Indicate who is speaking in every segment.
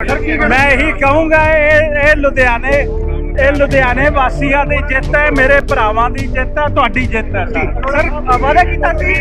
Speaker 1: ਮੈਂ ਇਹੀ ਕਹੂੰਗਾ ਇਹ ਇਹ ਲੁਧਿਆਣੇ ਇਹ ਲੁਧਿਆਣੇ ਵਾਸੀਆਂ ਦੀ ਜਿੱਤ ਹੈ, ਮੇਰੇ ਭਰਾਵਾਂ ਦੀ ਜਿੱਤ ਹੈ, ਤੁਹਾਡੀ ਜਿੱਤ ਹੈ। ਸਰ ਵਾਦਾ ਕੀਤਾ ਸੀ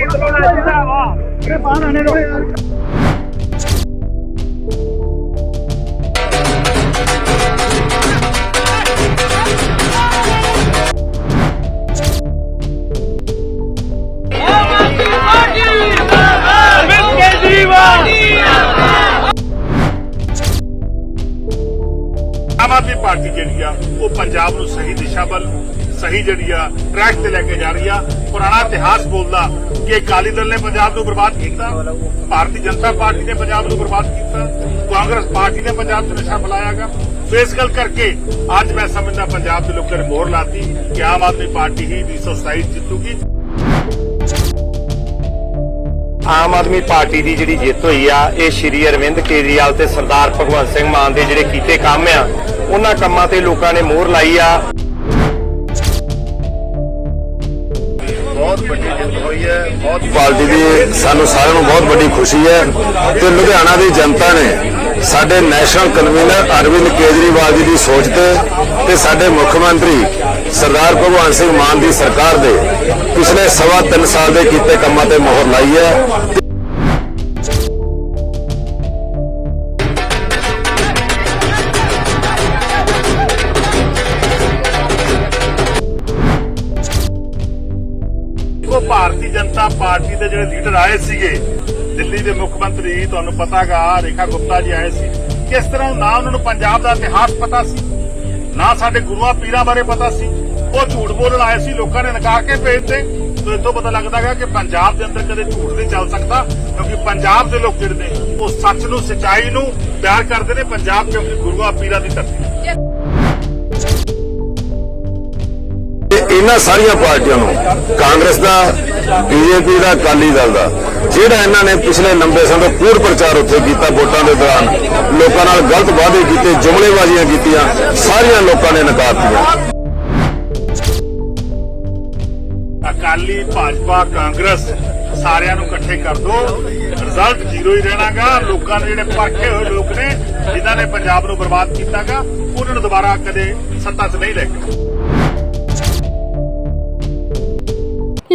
Speaker 2: ਆਦਮੀ ਪਾਰਟੀ ਜਿਹੜੀ ਆ, ਉਹ ਪੰਜਾਬ ਨੂੰ ਸਹੀ ਦਿਸ਼ਾ ਵੱਲ, ਸਹੀ ਜਿਹੜੀ ਆ ਟਰੈਕ ਤੇ ਲੈ ਕੇ ਜਾ ਰਹੀ ਆ। ਪੁਰਾਣਾ ਇਤਿਹਾਸ ਬੋਲਦਾ ਕਿ ਅਕਾਲੀ ਦਲ ਨੇ ਪੰਜਾਬ ਨੂੰ ਬਰਬਾਦ ਕੀਤਾ, ਭਾਰਤੀ ਜਨਤਾ ਪਾਰਟੀ ਨੇ ਪੰਜਾਬ ਨੂੰ ਬਰਬਾਦ ਕੀਤਾ, ਕਾਂਗਰਸ ਪਾਰਟੀ ਨੇ ਪੰਜਾਬ 'ਚ ਨਸ਼ਾ ਫੈਲਾਇਆਗਾ। ਸੋ ਇਸ ਗੱਲ ਕਰਕੇ ਅੱਜ ਮੈਂ ਸਮਝਦਾ ਪੰਜਾਬ ਦੇ ਲੋਕਾਂ ਨੇ ਮੋਹਰ ਲਾਤੀ ਕਿ ਆਮ ਆਦਮੀ ਪਾਰਟੀ ਹੀ 227 ਜਿੱਤੂਗੀ।
Speaker 3: ਆਮ ਆਦਮੀ ਪਾਰਟੀ ਦੀ ਜਿਹੜੀ ਜਿੱਤ ਹੋਈ ਆ, ਇਹ ਸ਼੍ਰੀ ਅਰਵਿੰਦ ਕੇਜਰੀਵਾਲ ਤੇ ਸਰਦਾਰ ਭਗਵੰਤ ਸਿੰਘ ਮਾਨ ਦੇ ਜਿਹੜੇ ਕੀਤੇ ਕੰਮ ਆ ਉਹਨਾਂ ਕੰਮਾਂ ਤੇ ਲੋਕਾਂ ਨੇ ਮੋਹਰ ਲਾਈ ਆ।
Speaker 2: ਬਹੁਤ ਵੱਡੀ ਜਿੱਤ ਹੋਈ ਹੈ ਬਹੁਤ
Speaker 4: ਪਾਰਟੀ ਦੀ ਸਾਨੂੰ ਸਾਰਿਆਂ ਨੂੰ ਬਹੁਤ ਵੱਡੀ ਖੁਸ਼ੀ ਹੈ ਤੇ ਲੁਧਿਆਣਾ ਦੀ ਜਨਤਾ ਨੇ ਸਾਡੇ ਨੈਸ਼ਨਲ ਕਨਵੀਨਰ ਅਰਵਿੰਦ ਕੇਜਰੀਵਾਲ ਜੀ ਦੀ ਸੋਚ ਤੇ ਤੇ ਸਾਡੇ ਮੁੱਖ ਮੰਤਰੀ ਸਰਦਾਰ ਭਗਵੰਤ ਸਿੰਘ ਮਾਨ ਦੀ ਸਰਕਾਰ ਦੇ ਪਿਛਲੇ ਸਵਾ ਤਿੰਨ ਸਾਲ ਦੇ ਕੀਤੇ ਕੰਮਾਂ ਤੇ ਮੋਹਰ ਲਾਈ ਹੈ।
Speaker 2: ਦੇ ਜਿਹੜੇ ਲੀਡਰ ਆਏ ਸੀਗੇ, ਦਿੱਲੀ ਦੇ ਮੁੱਖ ਮੰਤਰੀ, ਤੁਹਾਨੂੰ ਪਤਾਗਾ, ਰੇਖਾ ਗੁਪਤਾ ਜੀ ਆਏ ਸੀ। ਕਿਸ ਤਰ੍ਹਾਂ ਨਾ ਉਹਨਾਂ ਨੂੰ ਪੰਜਾਬ ਦਾ ਇਤਿਹਾਸ ਪਤਾ ਸੀ, ਨਾ ਸਾਡੇ ਗੁਰੂਆਂ ਪੀਰਾਂ ਬਾਰੇ ਪਤਾ ਸੀ। ਉਹ ਝੂਠ ਬੋਲਣ ਆਏ ਸੀ, ਲੋਕਾਂ ਨੇ ਨਕਾਰ ਕੇ ਭੇਜਦੇ ਤੋਂ ਇਹ ਪਤਾ ਲੱਗਦਾ ਹੈ ਕਿ ਪੰਜਾਬ ਦੇ ਅੰਦਰ ਕਦੇ ਝੂਠ ਨਹੀਂ ਚੱਲ ਸਕਦਾ, ਕਿਉਂਕਿ ਪੰਜਾਬ ਦੇ ਲੋਕ ਜਿਹੜੇ ਨੇ, ਉਹ ਸੱਚ ਨੂੰ, ਸਚਾਈ ਨੂੰ ਪਿਆਰ ਕਰਦੇ ਨੇ ਪੰਜਾਬ ਕਿਉਂਕਿ ਗੁਰੂਆਂ ਪੀਰਾਂ ਦੀ ਧਰਤੀ ਹੈ।
Speaker 4: ਇਹਨਾਂ ਸਾਰੀਆਂ ਪਾਰਟੀਆਂ ਨੂੰ, ਕਾਂਗਰਸ ਦਾ ਬੀਜੇਪੀ ਦਾ ਅਕਾਲੀ ਦਲ ਦਾ, ਜਿਹੜਾ ਇਹਨਾਂ ਨੇ ਪਿਛਲੇ ਲੰਬੇ ਸਮੇਂ ਤੋਂ ਕੂੜ ਪ੍ਰਚਾਰ ਉੱਥੇ ਕੀਤਾ ਵੋਟਾਂ ਦੇ ਦੌਰਾਨ। ਲੋਕਾਂ ਨਾਲ ਗਲਤ ਵਾਅਦੇ ਕੀਤੇ, ਜੁਮਲੇਬਾਜ਼ੀਆਂ ਕੀਤੀਆਂ, ਸਾਰੀਆਂ ਲੋਕਾਂ ਨੇ ਨਕਾਰਤੀਆਂ।
Speaker 2: ਅਕਾਲੀ ਭਾਜਪਾ, ਕਾਂਗਰਸ ਸਾਰਿਆਂ ਨੂੰ ਇਕੱਠੇ ਕਰ ਦੋ। ਰਿਜ਼ਲਟ ਜ਼ੀਰੋ ਹੀ ਰਹਿਣਾਗਾ। ਲੋਕਾਂ ਦੇ ਜਿਹੜੇ ਪਰਖੇ ਹੋਏ ਲੋਕ ਨੇ, ਜਿਨ੍ਹਾਂ ਨੇ ਪੰਜਾਬ ਨੂੰ ਬਰਬਾਦ ਕੀਤਾਗਾ, ਉਹਨਾਂ ਨੂੰ ਦੁਬਾਰਾ ਕਦੇ ਸੱਤਾ 'ਚ ਨਹੀਂ ਲੈ ਕੇ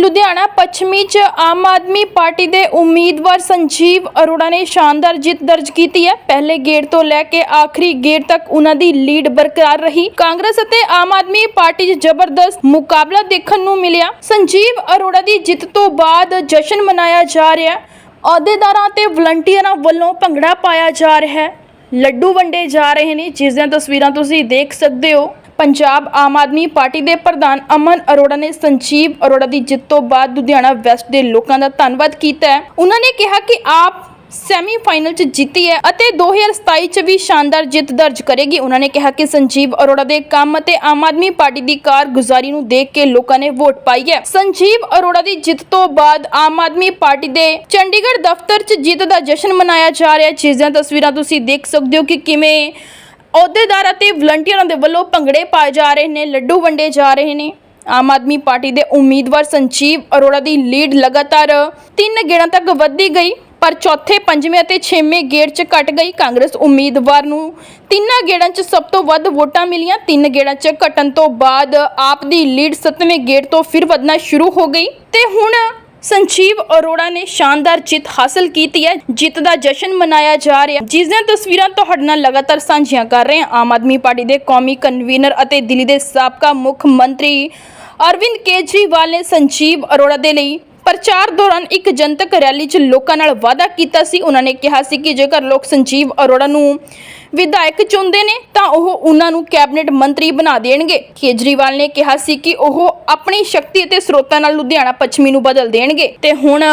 Speaker 5: ਲੁਧਿਆਣਾ ਪੱਛਮੀ 'ਚ ਆਮ ਆਦਮੀ ਪਾਰਟੀ ਦੇ ਉਮੀਦਵਾਰ ਸੰਜੀਵ ਅਰੋੜਾ ਨੇ ਸ਼ਾਨਦਾਰ ਜਿੱਤ ਦਰਜ ਕੀਤੀ ਹੈ। ਪਹਿਲੇ ਗੇੜ ਤੋਂ ਲੈ ਕੇ ਆਖਰੀ ਗੇੜ ਤੱਕ ਉਹਨਾਂ ਦੀ ਲੀਡ ਬਰਕਰਾਰ ਰਹੀ। ਕਾਂਗਰਸ ਅਤੇ ਆਮ ਆਦਮੀ ਪਾਰਟੀ 'ਚ ਜ਼ਬਰਦਸਤ ਮੁਕਾਬਲਾ ਦੇਖਣ ਨੂੰ ਮਿਲਿਆ। ਸੰਜੀਵ ਅਰੋੜਾ ਦੀ ਜਿੱਤ ਤੋਂ ਬਾਅਦ ਜਸ਼ਨ ਮਨਾਇਆ ਜਾ ਰਿਹਾ। ਹੈ ਅਹੁਦੇਦਾਰਾਂ ਤੇ ਵਲੰਟੀਅਰਾਂ ਵੱਲੋਂ ਭੰਗੜਾ ਪਾਇਆ ਜਾ ਰਿਹਾ ਹੈ। ਲੱਡੂ ਵੰਡੇ ਜਾ ਰਹੇ ਨੇ। ਜਿਸ ਦੀਆਂ ਤਸਵੀਰਾਂ ਤੁਸੀਂ ਦੇਖ ਸਕਦੇ ਹੋ। ਪੰਜਾਬ ਆਮ ਆਦਮੀ ਪਾਰਟੀ ਦੇ ਪ੍ਰਧਾਨ ਅਮਨ ਅਰੋੜਾ ਨੇ ਸੰਜੀਵ ਅਰੋੜਾ ਦੀ ਜਿੱਤ ਤੋਂ ਬਾਅਦ ਲੁਧਿਆਣਾ ਵੈਸਟ ਦੇ ਲੋਕਾਂ ਦਾ ਧੰਨਵਾਦ ਕੀਤਾ ਹੈ। ਉਹਨਾਂ ਨੇ ਕਿਹਾ ਕਿ ਆਪ ਸੈਮੀਫਾਈਨਲ 'ਚ ਜਿੱਤੀ ਹੈ ਅਤੇ 2027 'ਚ ਵੀ ਸ਼ਾਨਦਾਰ ਜਿੱਤ ਦਰਜ ਕਰੇਗੀ। ਉਹਨਾਂ ਨੇ ਕਿਹਾ ਕਿ ਸੰਜੀਵ ਅਰੋੜਾ ਦੇ ਕੰਮ ਅਤੇ ਆਮ ਆਦਮੀ ਪਾਰਟੀ ਦੀ ਕਾਰਗੁਜ਼ਾਰੀ ਨੂੰ ਦੇਖ ਕੇ ਲੋਕਾਂ ਨੇ ਵੋਟ ਪਾਈ ਹੈ। ਸੰਜੀਵ ਅਰੋੜਾ ਦੀ ਜਿੱਤ ਤੋਂ ਬਾਅਦ ਆਮ ਆਦਮੀ ਪਾਰਟੀ ਦੇ ਚੰਡੀਗੜ੍ਹ ਦਫ਼ਤਰ 'ਚ ਜਿੱਤ ਦਾ ਜਸ਼ਨ ਮਨਾਇਆ ਜਾ ਰਿਹਾ ਹੈ। ਜਿਸ ਦੀਆਂ ਤਸਵੀਰਾਂ ਤੁਸੀਂ ਦੇਖ ਸਕਦੇ ਹੋ ਕਿ ਕਿਵੇਂ ਅਹੁਦੇਦਾਰ ਅਤੇ ਵਲੰਟੀਅਰਾਂ ਦੇ ਵੱਲੋਂ ਭੰਗੜੇ ਪਾਏ ਜਾ ਰਹੇ ਨੇ, ਲੱਡੂ ਵੰਡੇ ਜਾ ਰਹੇ ਨੇ। ਆਮ ਆਦਮੀ ਪਾਰਟੀ ਦੇ ਉਮੀਦਵਾਰ ਸੰਜੀਵ ਅਰੋੜਾ ਦੀ ਲੀਡ ਲਗਾਤਾਰ ਤਿੰਨ ਗੇੜਾਂ ਤੱਕ ਵਧਦੀ ਗਈ, ਪਰ ਚੌਥੇ, ਪੰਜਵੇਂ ਅਤੇ ਛੇਵੇਂ ਗੇੜ 'ਚ ਘਟ ਗਈ। ਕਾਂਗਰਸ ਉਮੀਦਵਾਰ ਨੂੰ ਤਿੰਨਾਂ ਗੇੜਾਂ 'ਚ ਸਭ ਤੋਂ ਵੱਧ ਵੋਟਾਂ ਮਿਲੀਆਂ। ਤਿੰਨ ਗੇੜਾਂ 'ਚ ਘਟਣ ਤੋਂ ਬਾਅਦ ਆਪ ਦੀ ਲੀਡ ਸੱਤਵੇਂ ਗੇੜ ਤੋਂ ਫਿਰ ਵਧਣਾ ਸ਼ੁਰੂ ਹੋ ਗਈ। ਤੇ ਹੁਣ ਸੰਜੀਵ ਅਰੋੜਾ ਨੇ ਸ਼ਾਨਦਾਰ ਜਿੱਤ ਹਾਸਲ ਕੀਤੀ ਹੈ, ਜਿੱਤ ਦਾ ਜਸ਼ਨ ਮਨਾਇਆ ਜਾ ਰਿਹਾ। ਜਿਸ ਦੀਆਂ ਤਸਵੀਰਾਂ ਤੁਹਾਡੇ ਨਾਲ ਲਗਾਤਾਰ ਸਾਂਝੀਆਂ ਕਰ ਰਹੇ ਹਾਂ। ਆਮ ਆਦਮੀ ਪਾਰਟੀ ਦੇ ਕੌਮੀ ਕਨਵੀਨਰ ਅਤੇ ਦਿੱਲੀ ਦੇ ਸਾਬਕਾ ਮੁੱਖ ਮੰਤਰੀ ਅਰਵਿੰਦ ਕੇਜਰੀਵਾਲ ਨੇ ਸੰਜੀਵ ਅਰੋੜਾ ਦੇ ਲਈ ਪ੍ਰਚਾਰ ਦੌਰਾਨ ਇੱਕ ਜਨਤਕ ਰੈਲੀ 'ਚ ਲੋਕਾਂ ਨਾਲ ਵਾਅਦਾ ਕੀਤਾ ਸੀ। ਉਹਨਾਂ ਨੇ ਕਿਹਾ ਸੀ ਕਿ ਜੇਕਰ ਲੋਕ ਸੰਜੀਵ ਅਰੋੜਾ ਨੂੰ ਵਿਧਾਇਕ ਚੁਣਦੇ ਨੇ, ਤਾਂ ਉਹ ਉਹਨਾਂ ਨੂੰ ਕੈਬਨਿਟ ਮੰਤਰੀ ਬਣਾ ਦੇਣਗੇ। ਕੇਜਰੀਵਾਲ ਨੇ ਕਿਹਾ ਸੀ ਕਿ ਉਹ ਆਪਣੀ ਸ਼ਕਤੀ ਅਤੇ ਸਰੋਤਾਂ ਨਾਲ ਲੁਧਿਆਣਾ ਪੱਛਮੀ ਨੂੰ ਬਦਲ ਦੇਣਗੇ। ਤੇ ਹੁਣ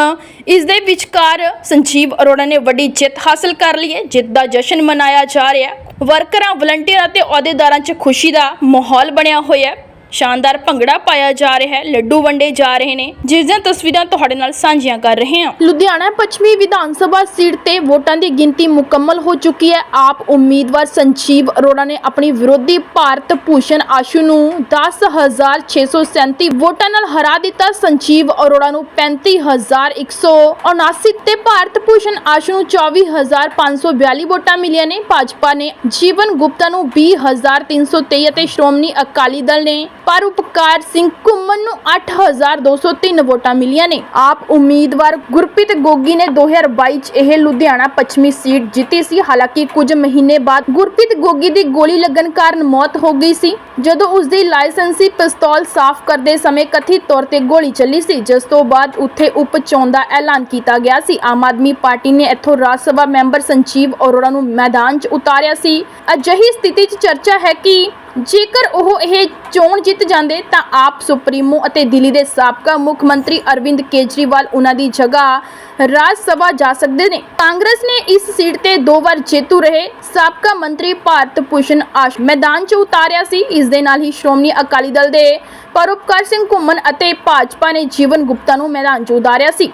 Speaker 5: ਇਸ ਦੇ ਵਿਚਕਾਰ ਸੰਜੀਵ ਅਰੋੜਾ ਨੇ ਵੱਡੀ ਜਿੱਤ ਹਾਸਲ ਕਰ ਲਈ ਹੈ, ਜਿੱਤ ਦਾ ਜਸ਼ਨ ਮਨਾਇਆ ਜਾ ਰਿਹਾ ਵਰਕਰਾਂ, ਵਲੰਟੀਅਰਾਂ ਅਤੇ ਅਹੁਦੇਦਾਰਾਂ 'ਚ ਖੁਸ਼ੀ ਦਾ ਮਾਹੌਲ ਬਣਿਆ ਹੋਇਆ ਹੈ। ਸ਼ਾਨਦਾਰ ਭੰਗੜਾ ਪਾਇਆ ਜਾ ਰਿਹਾ ਹੈ, ਲੱਡੂ ਵੰਡੇ ਜਾ ਰਹੇ ਨੇ। ਜਿਸ ਦੀਆਂ ਤਸਵੀਰਾਂ ਤੁਹਾਡੇ ਨਾਲ ਸਾਂਝੀਆਂ ਕਰ ਰਹੇ ਹਾਂ। ਲੁਧਿਆਣਾ ਪੱਛਮੀ ਵਿਧਾਨ ਸਭਾ ਸੀਟ ਤੇ ਵੋਟਾਂ ਦੀ ਗਿਣਤੀ ਮੁਕੰਮਲ ਹੋ ਚੁੱਕੀ ਹੈ। ਆਪ ਉਮੀਦਵਾਰ ਸੰਜੀਵ ਅਰੋੜਾ ਨੇ ਆਪਣੀ ਵਿਰੋਧੀ ਭਾਰਤ ਭੂਸ਼ਣ ਆਸ਼ੂ ਨੂੰ 10637 ਵੋਟਾਂ ਨਾਲ ਹਰਾ ਦਿੱਤਾ। ਸੰਜੀਵ ਅਰੋੜਾ ਨੂੰ 35179 ਤੇ ਭਾਰਤ ਭੂਸ਼ਣ ਆਸ਼ੂ ਨੂੰ 24542 ਵੋਟਾਂ ਮਿਲੀਆਂ ਨੇ। ਭਾਜਪਾ ਨੇ ਜੀਵਨ ਗੁਪਤਾ ਨੂੰ 20323 ਅਤੇ ਸ਼੍ਰੋਮਣੀ ਅਕਾਲੀ ਦਲ ਨੇ ਪਰ ਉਪਕਾਰ ਸਿੰਘ ਘੁੰਮਣ ਨੂੰ 8203 ਵੋਟਾਂ ਮਿਲੀਆਂ ਨੇ। ਆਪ ਉਮੀਦਵਾਰ ਗੁਰਪ੍ਰੀਤ ਗੋਗੀ ਨੇ 2022 ਚ ਇਹ ਲੁਧਿਆਣਾ ਪੱਛਮੀ ਸੀਟ ਜਿੱਤੀ ਸੀ। ਹਾਲਾਂਕਿ ਕੁਝ ਮਹੀਨੇ ਬਾਅਦ ਗੁਰਪ੍ਰੀਤ ਗੋਗੀ ਦੀ ਗੋਲੀ ਲੱਗਣ ਕਾਰਨ ਮੌਤ ਹੋ ਗਈ ਸੀ। ਜਦੋਂ ਉਸ ਦੀ ਲਾਇਸੈਂਸੀ ਪਿਸਤੌਲ ਸਾਫ਼ ਕਰਦੇ ਸਮੇਂ ਕਥਿਤ ਤੌਰ ਤੇ ਗੋਲੀ ਚੱਲੀ ਸੀ, ਜਿਸ ਤੋਂ ਬਾਅਦ ਉੱਥੇ ਉਪ ਚੋਣ ਦਾ ਐਲਾਨ ਕੀਤਾ ਗਿਆ ਸੀ। ਆਮ ਆਦਮੀ ਪਾਰਟੀ ਨੇ ਇੱਥੋਂ ਰਾਜ ਸਭਾ ਮੈਂਬਰ ਸੰਜੀਵ ਅਰੋੜਾ ਨੂੰ ਮੈਦਾਨ 'ਚ ਉਤਾਰਿਆ ਸੀ। ਅਜਿਹੀ ਸਥਿਤੀ 'ਚ ਚਰਚਾ ਹੈ ਕਿ ਜੇਕਰ ਉਹ ਇਹ ਚੋਣ ਜਿੱਤ ਜਾਂਦੇ ਤਾਂ ਆਪ ਸੁਪਰੀਮੋ ਅਤੇ ਦਿੱਲੀ ਦੇ ਸਾਬਕਾ ਮੁੱਖ ਮੰਤਰੀ ਅਰਵਿੰਦ ਕੇਜਰੀਵਾਲ ਉਹਨਾਂ ਦੀ ਜਗ੍ਹਾ ਰਾਜ ਸਭਾ ਜਾ ਸਕਦੇ ਨੇ। ਕਾਂਗਰਸ ਨੇ ਇਸ ਸੀਟ ਤੇ ਦੋ ਵਾਰ ਜੇਤੂ ਰਹੇ। ਸਾਬਕਾ ਮੰਤਰੀ ਭਾਰਤ ਭੂਸ਼ਣ ਆਸ਼ ਮੈਦਾਨ 'ਚ ਉਤਾਰਿਆ ਸੀ। ਇਸ ਦੇ ਨਾਲ ਹੀ ਸ਼੍ਰੋਮਣੀ ਅਕਾਲੀ ਦਲ ਦੇ ਪਰਉਪਕਾਰ ਸਿੰਘ ਘੁੰਮਣ ਅਤੇ ਭਾਜਪਾ ਨੇ ਜੀਵਨ ਗੁਪਤਾ ਨੂੰ ਮੈਦਾਨ 'ਚ ਉਤਾਰਿਆ ਸੀ।